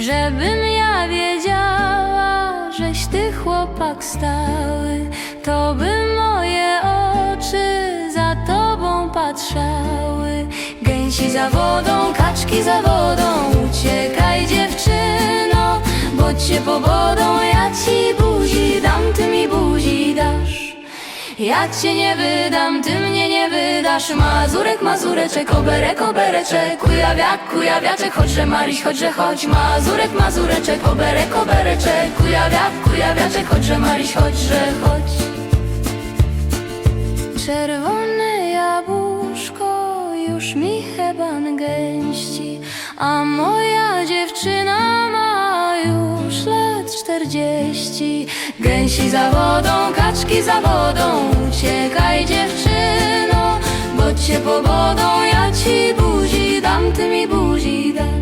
Żebym ja wiedziała, żeś ty chłopak stały, to by moje oczy za tobą patrzały. Gęsi za wodą, kaczki za wodą, uciekaj dziewczyno, bo cię powodą ja ci buzi dam, ty mi buzi dasz. Ja cię nie wydam, ty mnie nie wydasz Mazurek, mazureczek, oberek, obereczek. Kujawiak, kujawiaczek, chodźże Maryś, chodźże chodź. Mazurek, mazureczek, oberek, obereczek. Kujawiak, kujawiaczek, chodźże Maryś, chodźże chodź. Czerwone jabłuszko już mi heban gęści A moja dziewczyna ma już lat czterdzieści. Gęsi za wodą, kaczki za wodą cię powodą Ja ci buzi dam, ty mi buzi dasz